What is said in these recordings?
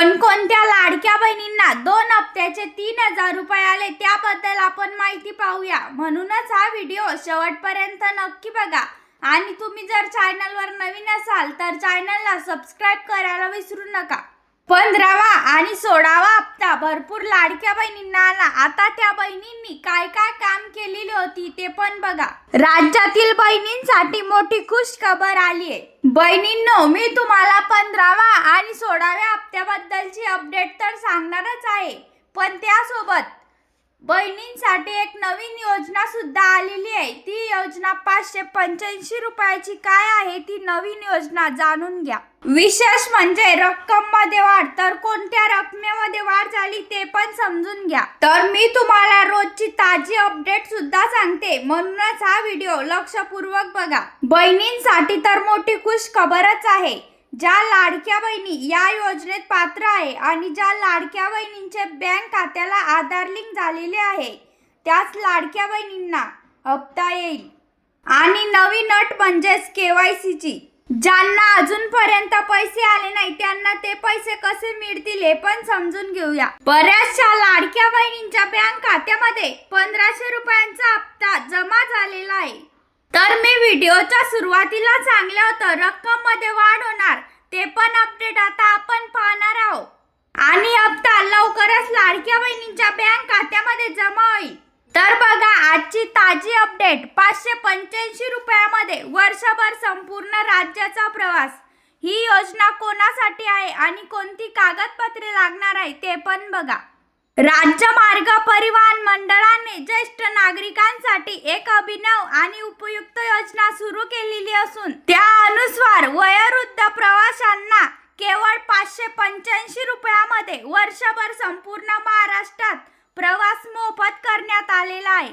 कोणकोणत्या लाडक्या बहिणींना दोन हप्त्याचे तीन हजार रुपये आले त्याबद्दल आपण माहिती पाहूया. म्हणूनच हा व्हिडिओ शेवटपर्यंत नक्की बघा. आणि तुम्ही जर चॅनलवर नवीन असाल तर चॅनलला सबस्क्राईब करायला विसरू नका. पंधरावा आणि सोळावा हप्ता. भरपूर लाडक्या बहिणींना आला. आता त्या बहिणींनी काय काय काम केलेली होती ते पण बघा. राज्यातील बहिणींसाठी मोठी खुश खबर आली आहे. बहिणींनो मी तुम्हाला पंधरावा आणि सोळाव्या हप्त्याबद्दलची अपडेट तर सांगणारच आहे. पण त्यासोबत बहिणींसाठी एक नवीन योजना सुद्धा आलेली आहे. ती योजना पाचशे पंच्याऐंशी रुपयाची काय आहे ती नवीन योजना जाणून घ्या. विशेष म्हणजे रक्कममध्ये वाढ. तर कोणत्या रकमेमध्ये वाढ झाली ते पण समजून घ्या. तर मी तुम्हाला रोजची ताजी अपडेट सुद्धा सांगते. म्हणूनच हा व्हिडिओ लक्षपूर्वक बघा. बहिणींसाठी तर मोठी खुश खबरच आहे. ज्या लाडक्या बहिणी या योजनेत पात्र आहे आणि ज्या लाडक्या बहिणींचे बँक खात्याला आधार लिंक झालेले आहे त्याच लाडक्या बहिणींना हप्ता येईल. आणि नवीन अट म्हणजेच के वाय सीची. ज्यांना अजूनपर्यंत पैसे आले नाही त्यांना ते पैसे कसे मिळतील हे पण समजून घेऊया. बऱ्याचशा लाडक्या बहिणींच्या बँक खात्यामध्ये पंधराशे रुपयांचा हप्ता जमा झालेला आहे. तर मी व्हिडिओच्या सुरुवातीला सांगलं होतं रक्कममध्ये वाढ होणार. ते पण अपडेट आता आपण पाहणार आहोत. आणि हप्ता लवकरच लाडक्या बहिणींच्या बँक खात्यामध्ये जमा होईल. तर बघा आजची ताजी अपडेट पाचशे पंच्याऐंशी रुपयामध्ये वर्षभर संपूर्ण राज्याचा प्रवास. ही योजना कोणासाठी आहे आणि कोणती कागदपत्रे लागणार आहे ते पण बघा. राज्य मार्ग परिवहन मंडळाने ज्येष्ठ नागरिकांसाठी एक अभिनव आणि उपयुक्त योजना सुरू केलेली असून त्या अनुसार वयोवृद्ध प्रवाशांना केवळ पाचशे पंच्याऐंशी रुपयामध्ये वर्षभर संपूर्ण महाराष्ट्रात प्रवास मोफत करण्यात आलेला आहे.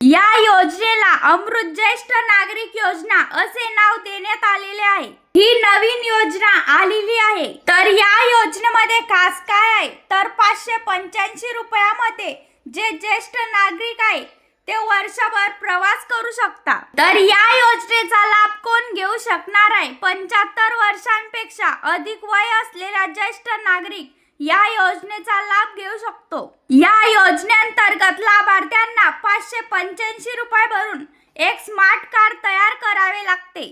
या योजनेला अमृत ज्येष्ठ नागरिक योजना असे नाव देण्यात आलेले आहे. ही नवीन योजना आलेली आहे. तर या योजनेमध्ये खास काय आहे? तर पाचशे पंच्याऐंशी रुपयामध्ये जे ज्येष्ठ नागरिक आहे ते वर्षभर प्रवास करू शकता तर या योजनेचा लाभ कोण घेऊ शकणार आहे? पंच्याहत्तर वर्षांपेक्षा अधिक वय असलेला ज्येष्ठ नागरिक या योजनेचा लाभ घेऊ शकतो. या योजनेअंतर्गत पाचशे पंच्याऐंशी रुपये भरून एक स्मार्ट कार्ड तयार करावे लागते.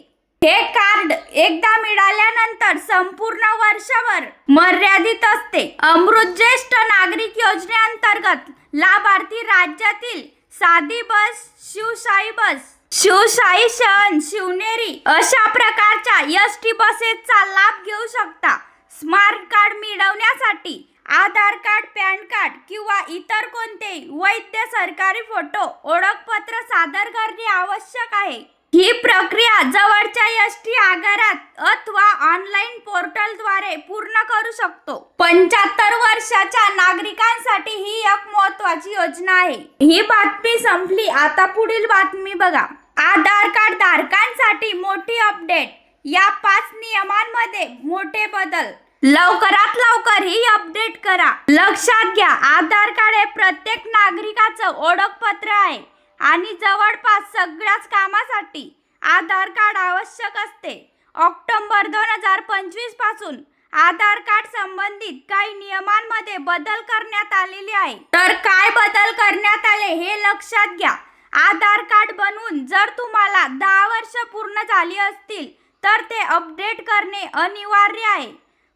हे कार्ड एकदा मिळाल्यानंतर संपूर्ण वर्षभर मर्यादित असते. अमृत ज्येष्ठ नागरिक योजनेअंतर्गत लाभार्थी राज्यातील साधी बस शिवशाही बस शिवशाही शहन शिवनेरी अशा प्रकारच्या एस टी बसेसचा लाभ घेऊ शकता. स्मार्ट कार्ड मिळवण्यासाठी आधार कार्ड पॅन कार्ड किंवा इतर कोणतेही वैध सरकारी फोटो ओळखपत्र सादर करणे आवश्यक आहे. ही प्रक्रिया जवळच्या एस टी आगारात अथवा ऑनलाईन पोर्टलद्वारे पूर्ण करू शकतो. पंच्याहत्तर वर्षाच्या नागरिकांसाठी ही एक महत्वाची योजना आहे. ही बातमी संपली. आता पुढील बातमी बघा. आधार कार्ड धारकांसाठी मोठी अपडेट. या पाच नियमांमध्ये मोठे बदल. लवकरात लवकर ही अपडेट करा. लक्षात घ्या आधार कार्ड हे प्रत्येक नागरिकाचं ओळखपत्र आहे आणि जवळपास सगळ्याच कामासाठी आधार कार्ड आवश्यक असते. ऑक्टोबर दोन हजार पंचवीसपासून आधार कार्ड संबंधित काही नियमांमध्ये बदल करण्यात आलेले आहे. तर काय बदल करण्यात आले हे लक्षात घ्या. आधार कार्ड बनवून जर तुम्हाला दहा वर्ष पूर्ण झाली असतील तर ते अपडेट करणे अनिवार्य आहे.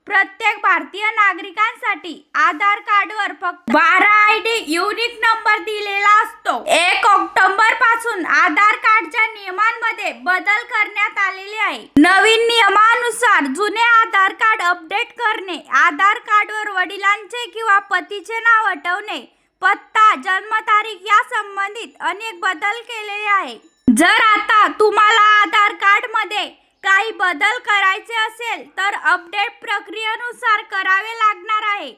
प्रत्येक भारतीय नागरिकांसाठी आधार कार्डवर फक्त बारा आय डी युनिक नंबर दिलेला असतो. एक ऑक्टोबरपासून आधार कार्डच्या नियमांमध्ये बदल करण्यात आलेले आहे. नवीन नियमानुसार जुने आधार कार्ड अपडेट करणे आधार कार्डवर वडिलांचे किंवा पतीचे नाव हटवणे पत्ता जन्मतारीख या संबंधित अनेक बदल केलेले आहे. जर आता तुम्हाला आधार कार्डमध्ये काही बदल करायचे असेल तर अपडेट प्रक्रियेनुसार करावे लागणार आहे.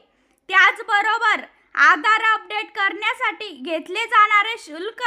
त्याचबरोबर आधार अपडेट करण्यासाठी घेतले जाणारे शुल्क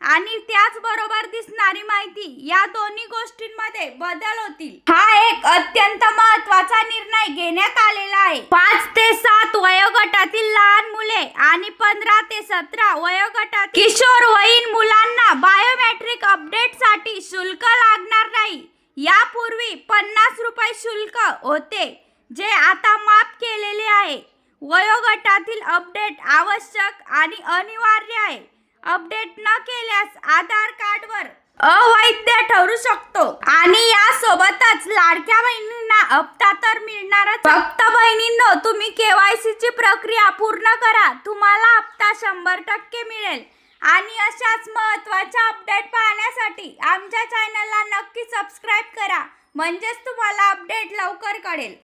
आणि त्याचबरोबर दिसणारी माहिती या दोन्ही गोष्टींमध्ये बदल होतील. हा एक अत्यंत महत्त्वाचा निर्णय घेण्यात आलेला आहे. पाच ते सात वयोगटातील लहान मुले आणि पंधरा ते सतरा वयोगटात किशोरवयीन मुलांना बायोमेट्रिक अपडेटसाठी शुल्क लागणार नाही. यापूर्वी पन्नास रुपये शुल्क होते जे आता माफ केलेले आहे. वयोगटातील अपडेट आवश्यक आणि अनिवार्य आहे. अपडेट न केल्यास आधार कार्डवर अवैध ठरू शकतो. आणि यासोबतच लाडक्या बहिणींना हप्ता तर मिळणारच. फक्त बहिणींनो तुम्ही केवायसीची प्रक्रिया पूर्ण करा. तुम्हाला हप्ता शंभर टक्के मिळेल. आणि अशाच महत्त्वाच्या अपडेट पाहण्यासाठी आमच्या चॅनलला नक्की सबस्क्राईब करा. म्हणजेच तुम्हाला अपडेट लवकर कळेल.